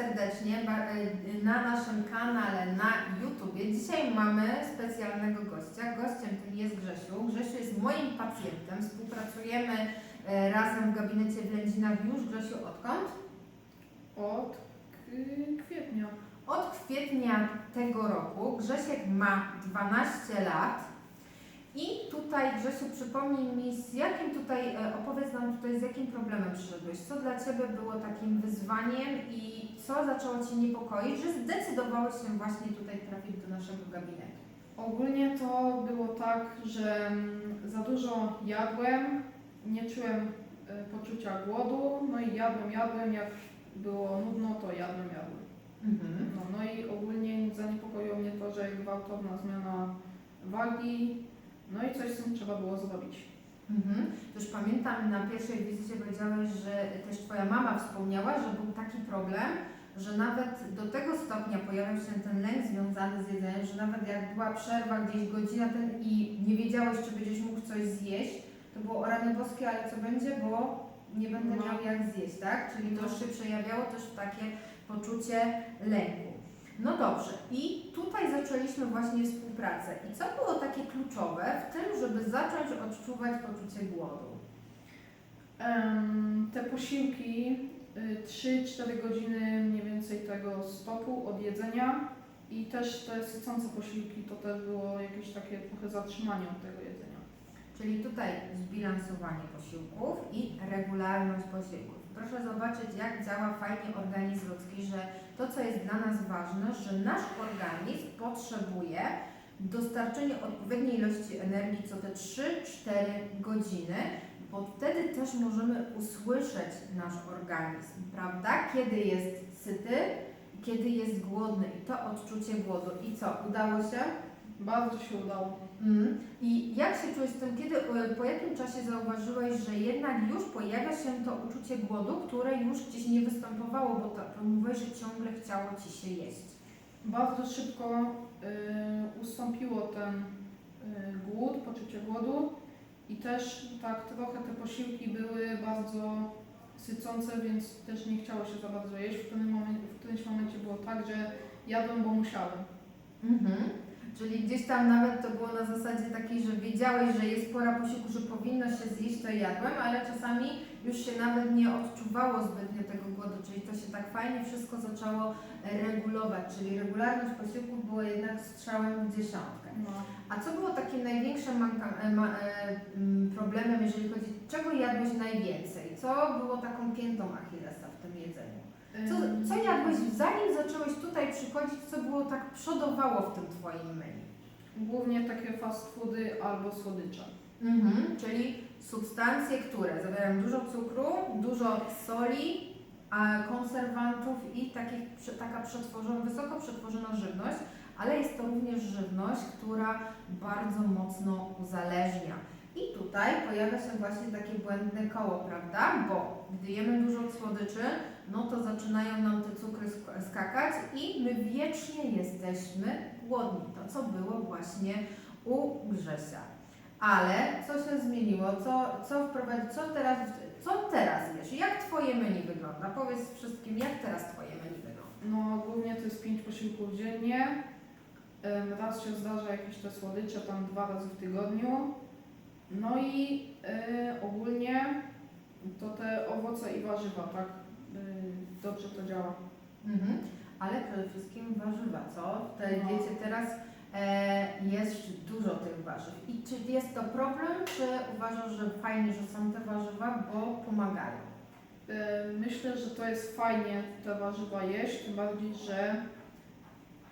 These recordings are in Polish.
serdecznie e, na naszym kanale na YouTubie. Dzisiaj mamy specjalnego gościa. Gościem tym jest Grzesiu. Grzesiu jest moim pacjentem. Współpracujemy e, razem w gabinecie w Lędzinach już. Grzesiu, odkąd? Od kwietnia. Od kwietnia tego roku. Grzesiek ma 12 lat. I tutaj Grzesiu przypomnij mi, z jakim tutaj, e, opowiedz nam tutaj, z jakim problemem przyszedłeś, co dla Ciebie było takim wyzwaniem i co zaczęło Cię niepokoić, że zdecydowałeś się właśnie tutaj trafić do naszego gabinetu. Ogólnie to było tak, że mm, za dużo jadłem, nie czułem e, poczucia głodu, no i jadłem, jadłem, jak było nudno, to jadłem, jadłem. No, no i ogólnie zaniepokoiło mnie to, że gwałtowna zmiana wagi, no i coś z tym trzeba było zrobić. Mhm. Już pamiętam na pierwszej wizycie powiedziałeś, że też Twoja mama wspomniała, że był taki problem, że nawet do tego stopnia pojawiał się ten lęk związany z jedzeniem, że nawet jak była przerwa gdzieś godzina ten i nie wiedziałeś, czy będziesz mógł coś zjeść, to było o rany boskie, ale co będzie, bo nie będę No. miał jak zjeść, tak? Czyli to już się przejawiało też w takie poczucie lęku. No dobrze, i tutaj zaczęliśmy właśnie współpracę. I co było takie kluczowe w tym, żeby zacząć odczuwać poczucie głodu? Em, te posiłki, y, 3-4 godziny mniej więcej tego stopu od jedzenia i też te sycące posiłki to też było jakieś takie trochę zatrzymanie od tego jedzenia. Czyli tutaj zbilansowanie posiłków i regularność posiłków. Proszę zobaczyć, jak działa fajnie organizm ludzki, że to, co jest dla nas ważne, że nasz organizm potrzebuje dostarczenia odpowiedniej ilości energii co te 3-4 godziny, bo wtedy też możemy usłyszeć nasz organizm, prawda? Kiedy jest syty, kiedy jest głodny i to odczucie głodu. I co, udało się? Bardzo się udało. Mm. I jak się czułeś z tym, kiedy, e, po jakim czasie zauważyłeś, że jednak już pojawia się to uczucie głodu, które już gdzieś nie występowało, bo to, to mówiłeś, że ciągle chciało Ci się jeść. Bardzo szybko y, ustąpiło ten y, głód, poczucie głodu i też tak trochę te posiłki były bardzo sycące, więc też nie chciało się za bardzo jeść. W którym momencie, w którymś momencie było tak, że jadłem, bo musiałem. Mhm. Czyli gdzieś tam nawet to było na zasadzie takiej, że wiedziałeś, że jest pora posiłku, że powinno się zjeść, to jadłem, ale czasami już się nawet nie odczuwało zbytnio tego głodu, czyli to się tak fajnie wszystko zaczęło regulować, czyli regularność posiłków była jednak strzałem w dziesiątkę. No. A co było takim największym e, e, m, problemem, jeżeli chodzi, czego jadłeś najwięcej? Co było taką piętą Achillesa w tym jedzeniu? Co, co jadłeś, zanim zacząłeś tutaj przychodzić, co było tak przodowało w tym Twoim menu? Głównie takie fast foody albo słodycze. Mhm, czyli substancje, które zawierają dużo cukru, dużo soli, a konserwantów i takich, taka przetworzona, wysoko przetworzona żywność, ale jest to również żywność, która bardzo mocno uzależnia. I tutaj pojawia się właśnie takie błędne koło, prawda? Bo gdy jemy dużo słodyczy, no to zaczynają nam te cukry sk- skakać i my wiecznie jesteśmy głodni. To, co było właśnie u Grzesia. Ale co się zmieniło? Co, co wprowadzić? Co teraz, co teraz jesz? Jak Twoje menu wygląda? Powiedz wszystkim, jak teraz Twoje menu wygląda? No głównie to jest 5 posiłków dziennie. Raz się zdarza jakieś te słodycze, tam dwa razy w tygodniu. No i y, ogólnie to te owoce i warzywa, tak dobrze to działa. Mhm. Ale przede wszystkim warzywa, co? W tej No. diecie teraz e, jest dużo tych warzyw. I czy jest to problem, czy uważasz, że fajnie, że są te warzywa, bo pomagają? Y, Myślę, że to jest fajnie te warzywa jeść, tym bardziej, że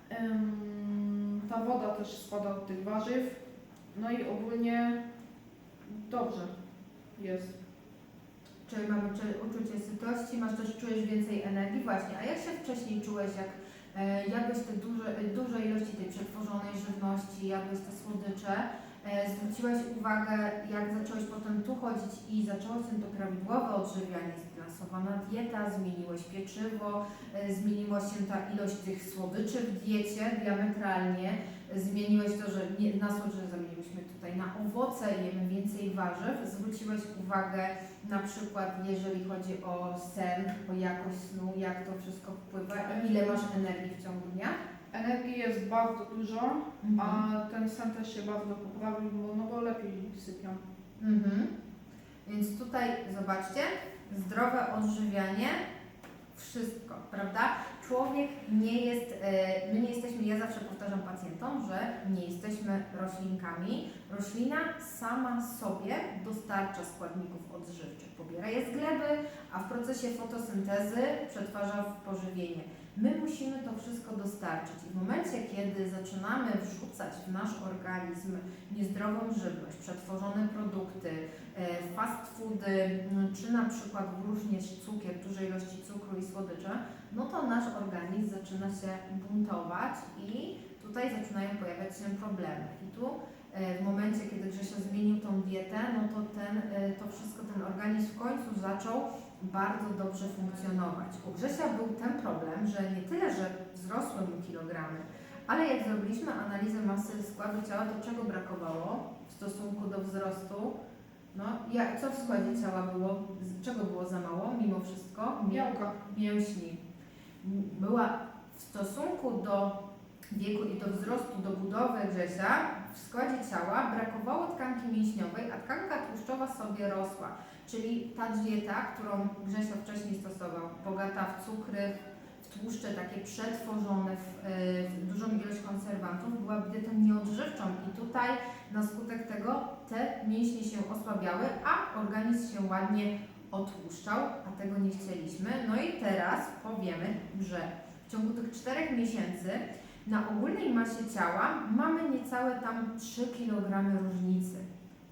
em, ta woda też spada od tych warzyw. No i ogólnie dobrze jest. Czyli mamy czy uczucie sytości, masz też czujesz więcej energii właśnie. A jak się wcześniej czułeś, jak e, jadłeś te duże, duże ilości tej przetworzonej żywności, jadłeś te słodycze, E, Zwróciłaś uwagę, jak zacząłeś potem tu chodzić i zaczęło się to prawidłowe odżywianie, zbilansowana dieta, zmieniłeś pieczywo, e, zmieniła się ta ilość tych słodyczy w diecie diametralnie, zmieniłeś to, że nie, na słodycze zamieniliśmy tutaj na owoce, jemy więcej warzyw, zwróciłeś uwagę na przykład, jeżeli chodzi o sen, o jakość snu, jak to wszystko wpływa i ile masz energii w ciągu dnia? Energii jest bardzo dużo, Mhm. a ten sen też się bardzo poprawił, bo, no bo lepiej sypiam. Mhm. Więc tutaj zobaczcie, zdrowe odżywianie, wszystko, prawda? Człowiek nie jest, e, my nie jesteśmy, ja zawsze powtarzam pacjentom, że nie jesteśmy roślinkami. Roślina sama sobie dostarcza składników odżywczych, pobiera je z gleby, a w procesie fotosyntezy przetwarza w pożywienie. My musimy to wszystko dostarczyć i w momencie, kiedy zaczynamy wrzucać w nasz organizm niezdrową żywność, przetworzone produkty, e, fast foody, m, czy na przykład również cukier, duże ilości cukru i słodycze, no to nasz organizm zaczyna się buntować i tutaj zaczynają pojawiać się problemy. I tu w momencie, kiedy Grzesio zmienił tą dietę, no to ten, e, to wszystko, ten organizm w końcu zaczął bardzo dobrze funkcjonować. U Grzesia był ten problem, że nie tyle, że wzrosły mu kilogramy, ale jak zrobiliśmy analizę masy składu ciała, to czego brakowało w stosunku do wzrostu? No, jak, co w składzie ciała było? Czego było za mało mimo wszystko? Białka. mięśni. Była w stosunku do wieku i do wzrostu, do budowy Grzesia w składzie ciała brakowało tkanki mięśniowej, a tkanka tłuszczowa sobie rosła. Czyli ta dieta, którą Grzesio wcześniej stosował, bogata w cukry, w tłuszcze takie przetworzone, w, e, w dużą ilość konserwantów, była dietą nieodżywczą i tutaj na skutek tego te mięśnie się osłabiały, a organizm się ładnie otłuszczał, a tego nie chcieliśmy. No i teraz powiemy, że w ciągu tych czterech miesięcy na ogólnej masie ciała mamy niecałe tam 3 kg różnicy.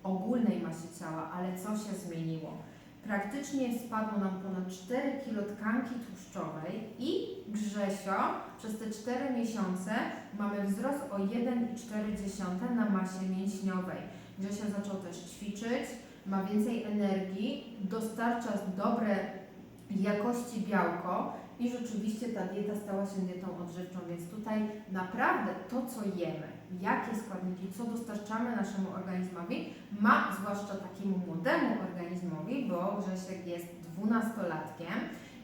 Ogólnej masie ciała, ale co się zmieniło? Praktycznie spadło nam ponad 4 kg tkanki tłuszczowej i Grzesio przez te 4 miesiące mamy wzrost o 1,4 na masie mięśniowej. Grzesio zaczął też ćwiczyć, ma więcej energii, dostarcza dobre jakości białko i rzeczywiście ta dieta stała się dietą odżywczą, więc tutaj naprawdę to, co jemy, jakie składniki, co dostarczamy naszemu organizmowi, ma zwłaszcza takiemu młodemu organizmowi, bo Grzesiek jest dwunastolatkiem,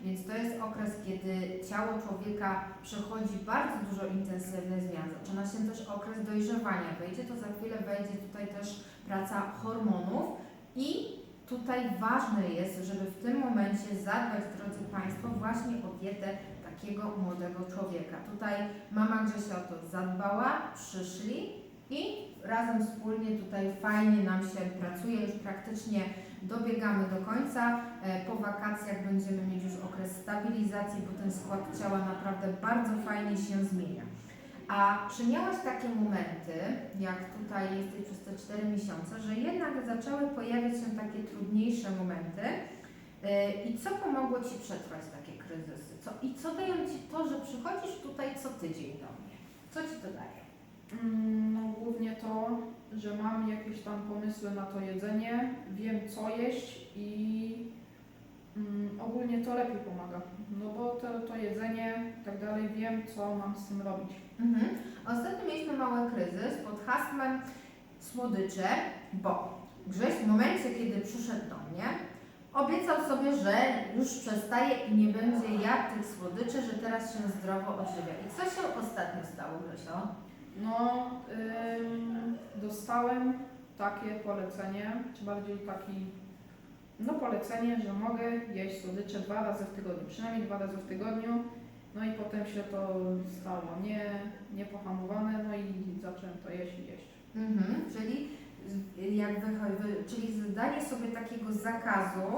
więc to jest okres, kiedy ciało człowieka przechodzi bardzo dużo intensywnych zmian. Zaczyna się też okres dojrzewania. Wejdzie to za chwilę, wejdzie tutaj też praca hormonów i tutaj ważne jest, żeby w tym momencie zadbać, drodzy Państwo, właśnie o dietę takiego młodego człowieka. Tutaj mama Grzesia o to zadbała, przyszli i razem wspólnie tutaj fajnie nam się pracuje, już praktycznie dobiegamy do końca. E, Po wakacjach będziemy mieć już okres stabilizacji, bo ten skład ciała naprawdę bardzo fajnie się zmienia. A czy miałaś takie momenty, jak tutaj jesteś przez te 4 miesiące, że jednak zaczęły pojawiać się takie trudniejsze momenty Yy, i co pomogło Ci przetrwać takie kryzysy? Co, I co daje Ci to, że przychodzisz tutaj co tydzień do mnie? Co Ci to daje? Mm, No głównie to, że mam jakieś tam pomysły na to jedzenie, wiem co jeść i mm, ogólnie to lepiej pomaga. No bo to, to jedzenie i tak dalej, wiem co mam z tym robić. Mhm. Ostatnio mieliśmy mały kryzys pod hasłem słodycze, bo Grześ w momencie, kiedy przyszedł do mnie, obiecał sobie, że już przestaje i nie będzie jadł tych słodyczy, że teraz się zdrowo odżywia. I co się ostatnio stało, Grzesio? No, ym, dostałem takie polecenie, czy bardziej taki, no polecenie, że mogę jeść słodycze dwa razy w tygodniu, przynajmniej dwa razy w tygodniu. No i potem się to stało nie, niepohamowane, no i zacząłem to jeść i jeść. Mhm, czyli jak wychodzi, czyli zdanie sobie takiego zakazu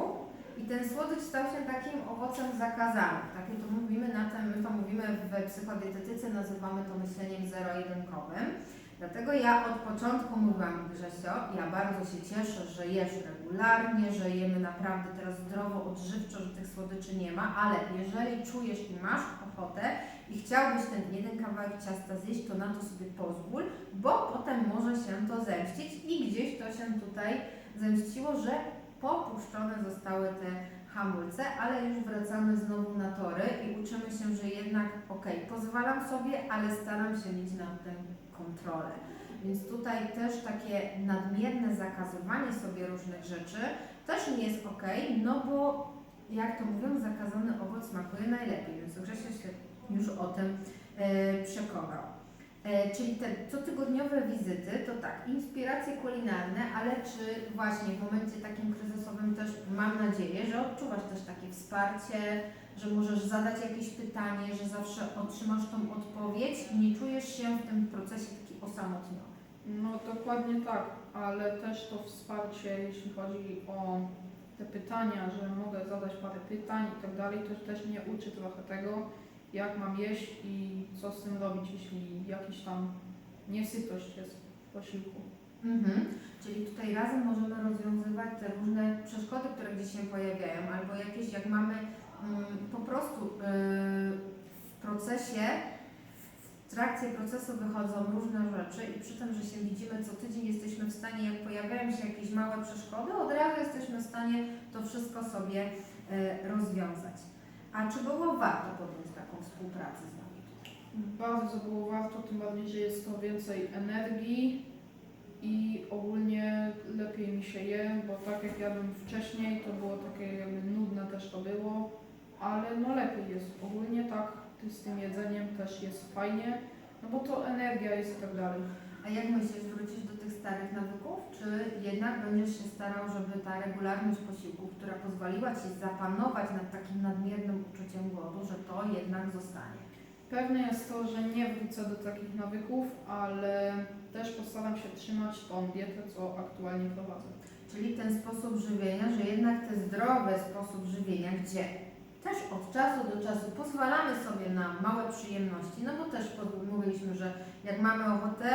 i ten słodycz stał się takim owocem zakazanym. Takie to mówimy na tym, my to mówimy w psychodietetyce, nazywamy to myśleniem zero-jedynkowym. Dlatego ja od początku mówiłam, Grzesio, ja bardzo się cieszę, że jesz regularnie, że jemy naprawdę teraz zdrowo, odżywczo, że tych słodyczy nie ma, ale jeżeli czujesz i masz ochotę i chciałbyś ten jeden kawałek ciasta zjeść, to na to sobie pozwól, bo potem może się to zemścić i gdzieś to się tutaj zemściło, że popuszczone zostały te hamulce, ale już wracamy znowu na tory i uczymy się, że jednak ok, pozwalam sobie, ale staram się mieć nad tym kontrolę. Więc tutaj też takie nadmierne zakazywanie sobie różnych rzeczy też nie jest ok, no bo jak to mówią, zakazany owoc smakuje najlepiej, więc Grzesia się już o tym e, przekonał. E, czyli te cotygodniowe wizyty to tak, inspiracje kulinarne, ale czy właśnie w momencie takim kryzysowym też mam nadzieję, że odczuwasz też takie wsparcie, że możesz zadać jakieś pytanie, że zawsze otrzymasz tą odpowiedź i nie czujesz się w tym procesie taki osamotniony. No dokładnie tak, ale też to wsparcie, jeśli chodzi o te pytania, że mogę zadać parę pytań i tak dalej, to też mnie uczy trochę tego, jak mam jeść i co z tym robić, jeśli jakiś tam niesytość jest w posiłku. Mhm. Czyli tutaj razem możemy rozwiązywać te różne przeszkody, które gdzieś się pojawiają, albo jakieś, jak mamy po prostu yy, w procesie, w trakcie procesu wychodzą różne rzeczy i przy tym, że się widzimy co tydzień, jesteśmy w stanie, jak pojawiają się jakieś małe przeszkody, od razu jesteśmy w stanie to wszystko sobie yy, rozwiązać. A czy było warto podjąć taką współpracę z nami? Bardzo było warto, tym bardziej, że jest to więcej energii i ogólnie lepiej mi się je, bo tak jak jadłem wcześniej, to było takie jakby nudne też to było, ale no lepiej jest. Ogólnie tak z tym jedzeniem też jest fajnie, no bo to energia jest i tak dalej. A jak myślisz, wrócić do tych starych nawyków, czy jednak będziesz się starał, żeby ta regularność posiłków, która pozwoliła Ci zapanować nad takim nadmiernym uczuciem głodu, że to jednak zostanie? Pewne jest to, że nie wrócę do takich nawyków, ale też postaram się trzymać tą dietę, co aktualnie prowadzę. Czyli ten sposób żywienia, że jednak ten zdrowy sposób żywienia, gdzie też od czasu do czasu pozwalamy sobie na małe przyjemności, no bo też mówiliśmy, że jak mamy ochotę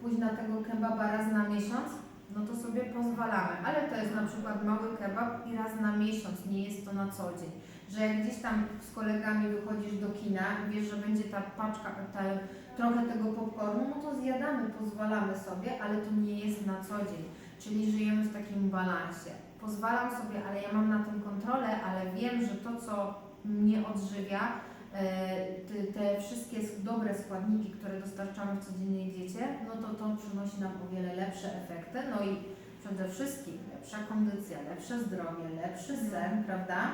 pójść na tego kebaba raz na miesiąc, no to sobie pozwalamy, ale to jest na przykład mały kebab i raz na miesiąc, nie jest to na co dzień. Że jak gdzieś tam z kolegami wychodzisz do kina wiesz, że będzie ta paczka, ta, trochę tego popcornu, no to zjadamy, pozwalamy sobie, ale to nie jest na co dzień. Czyli żyjemy w takim balansie. Pozwalam sobie, ale ja mam na tym kontrolę, ale wiem, że to, co mnie odżywia, e, te, wszystkie dobre składniki, które dostarczamy w codziennej diecie, no to to przynosi nam o wiele lepsze efekty. No i przede wszystkim lepsza kondycja, lepsze zdrowie, lepszy sen, prawda?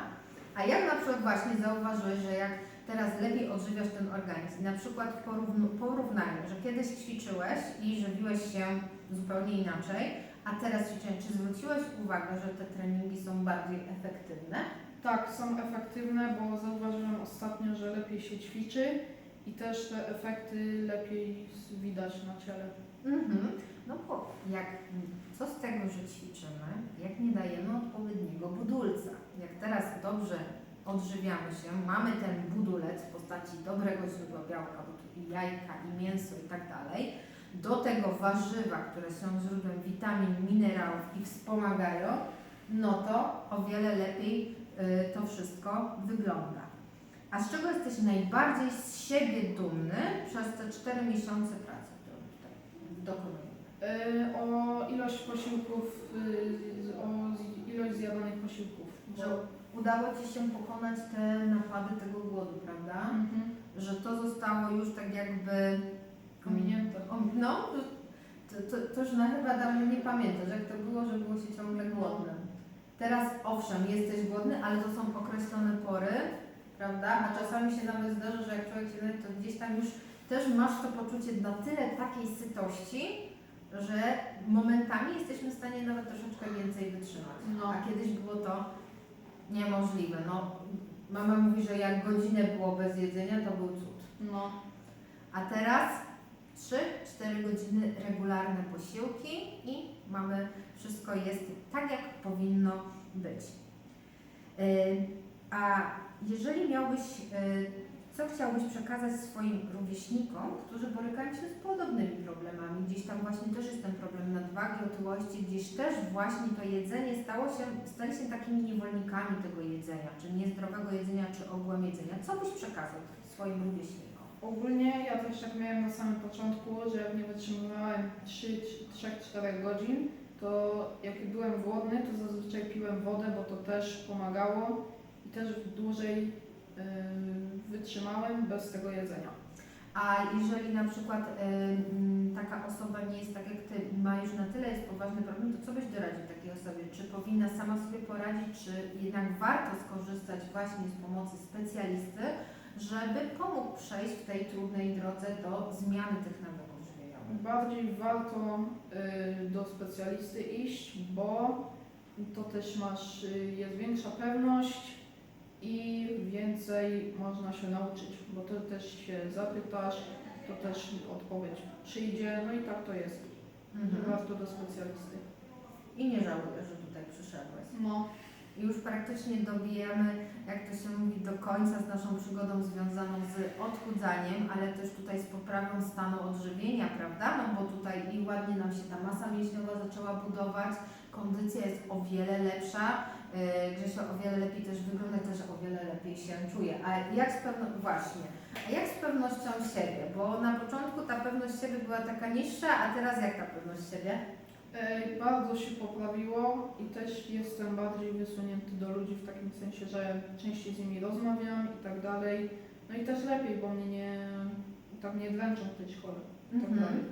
A jak na przykład właśnie zauważyłeś, że jak teraz lepiej odżywiasz ten organizm, na przykład porównu- porównaniu, że kiedyś ćwiczyłeś i żywiłeś się zupełnie inaczej, a teraz ćwiczenie, czy zwróciłeś uwagę, że te treningi są bardziej efektywne? Tak, są efektywne, bo zauważyłem ostatnio, że lepiej się ćwiczy i też te efekty lepiej widać na ciele. Mhm. No bo jak, co z tego, że ćwiczymy, jak nie dajemy odpowiedniego budulca? Jak teraz dobrze odżywiamy się, mamy ten budulec w postaci dobrego źródła białka, bo tu i jajka, i mięso i tak dalej, do tego warzywa, które są źródłem witamin, minerałów i wspomagają, no to o wiele lepiej y, to wszystko wygląda. A z czego jesteś najbardziej z siebie dumny przez te 4 miesiące pracy, którą tutaj dokonujemy? O ilość posiłków, yy, o ilość zjadanych posiłków. Bo, Że udało Ci się pokonać te napady tego głodu, prawda? Mhm. Że to zostało już tak jakby... Ominięte. No, to, to, to już na chyba dawno nie pamiętasz, jak to było, że było się ciągle głodnym. Teraz owszem, jesteś głodny, ale to są określone pory, prawda? A czasami się nawet zdarza, że jak człowiek się zajmie, to gdzieś tam już też masz to poczucie na tyle takiej sytości, że momentami jesteśmy w stanie nawet troszeczkę więcej wytrzymać. No. A kiedyś było to niemożliwe. No, mama mówi, że jak godzinę było bez jedzenia, to był cud. No. A teraz 3-4 godziny regularne posiłki i mamy, wszystko jest tak, jak powinno być. Yy, A jeżeli miałbyś, yy, co chciałbyś przekazać swoim rówieśnikom, którzy borykają się z podobnymi problemami? Gdzieś tam właśnie też jest ten problem nadwagi, otyłości, gdzieś też właśnie to jedzenie stało się, stali się takimi niewolnikami tego jedzenia, czy niezdrowego jedzenia, czy ogółem jedzenia. Co byś przekazał swoim rówieśnikom? Ogólnie ja też tak miałem na samym początku, że jak nie wytrzymywałem 3-4 godzin, to jak byłem głodny, to zazwyczaj piłem wodę, bo to też pomagało i też dłużej yy, wytrzymałem bez tego jedzenia. A jeżeli na przykład ym, taka osoba nie jest tak jak Ty, ma już na tyle jest poważny problem, to co byś doradził takiej osobie? Czy powinna sama sobie poradzić, czy jednak warto skorzystać właśnie z pomocy specjalisty, żeby pomógł przejść w tej trudnej drodze do zmiany tych nawyków żywieniowych? Bardziej warto y, do specjalisty iść, bo to też masz, y, jest większa pewność i więcej można się nauczyć, bo to też się zapytasz, to też odpowiedź przyjdzie, no i tak to jest, Mhm. warto do specjalisty. I nie żałuję, że tutaj przyszedłeś. No, już praktycznie dobijamy, jak to się mówi, do końca z naszą przygodą związaną z odchudzaniem, ale też tutaj z poprawą stanu odżywienia, prawda? No bo tutaj i ładnie nam się ta masa mięśniowa zaczęła budować, kondycja jest o wiele lepsza, yy, Grzesio o wiele lepiej też wygląda, też o wiele lepiej się czuje. A jak z pewnością, właśnie, a jak z pewnością siebie? Bo na początku ta pewność siebie była taka niższa, a teraz jak ta pewność siebie? Y, bardzo się poprawiło i też jestem bardziej wysunięty do ludzi w takim sensie, że częściej z nimi rozmawiam i tak dalej. No i też lepiej, bo mnie nie, tak nie dręczą te szkoły i tak Mhm. dalej.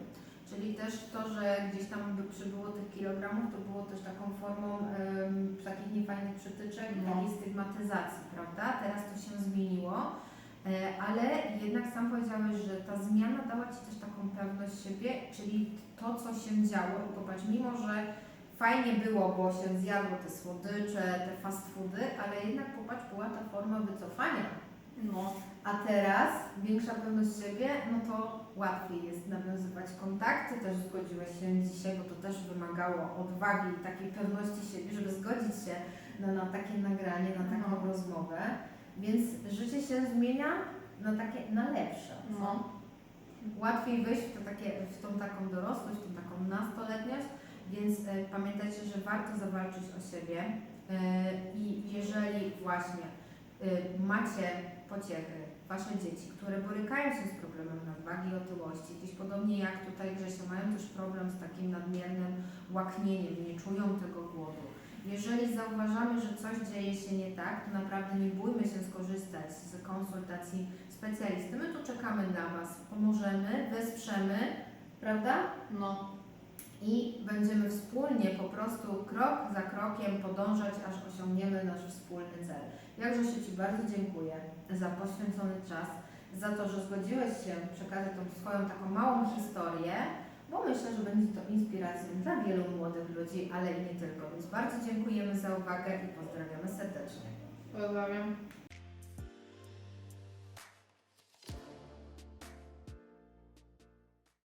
Czyli też to, że gdzieś tam by przybyło tych kilogramów, to było też taką formą em, takich niefajnych przytyczek, No. takiej stygmatyzacji, prawda? Teraz to się zmieniło, e, ale jednak sam powiedziałeś, że ta zmiana dała Ci też taką pewność siebie, czyli to, co się działo. I popatrz, mimo że fajnie było, bo się zjadło te słodycze, te fast foody, ale jednak popatrz, była ta forma wycofania. No, A teraz większa pewność siebie, no to łatwiej jest nawiązywać kontakty. Też zgodziłeś się dzisiaj, bo to też wymagało odwagi i takiej pewności siebie, żeby zgodzić się na, na takie nagranie, na No. rozmowę. Więc życie się zmienia na takie, na lepsze. no. Łatwiej wyjść w, to takie, w tą taką dorosłość, w tą taką nastoletniość, więc e, pamiętajcie, że warto zawalczyć o siebie e, i jeżeli właśnie e, macie pociechy, wasze dzieci, które borykają się z problemem nadwagi i otyłości, gdzieś podobnie jak tutaj Grzesio, mają też problem z takim nadmiernym łaknieniem, nie czują tego głodu. Jeżeli zauważamy, że coś dzieje się nie tak, to naprawdę nie bójmy się skorzystać z konsultacji specjalisty. My tu czekamy na Was, pomożemy, wesprzemy, prawda? No, I będziemy wspólnie po prostu krok za krokiem podążać, aż osiągniemy nasz wspólny cel. Jakże się Ci bardzo dziękuję za poświęcony czas, za to, że zgodziłeś się przekazać tą swoją taką małą historię, bo myślę, że będzie to inspiracją dla wielu młodych ludzi, ale i nie tylko. Więc bardzo dziękujemy za uwagę i pozdrawiamy serdecznie. pozdrawiam.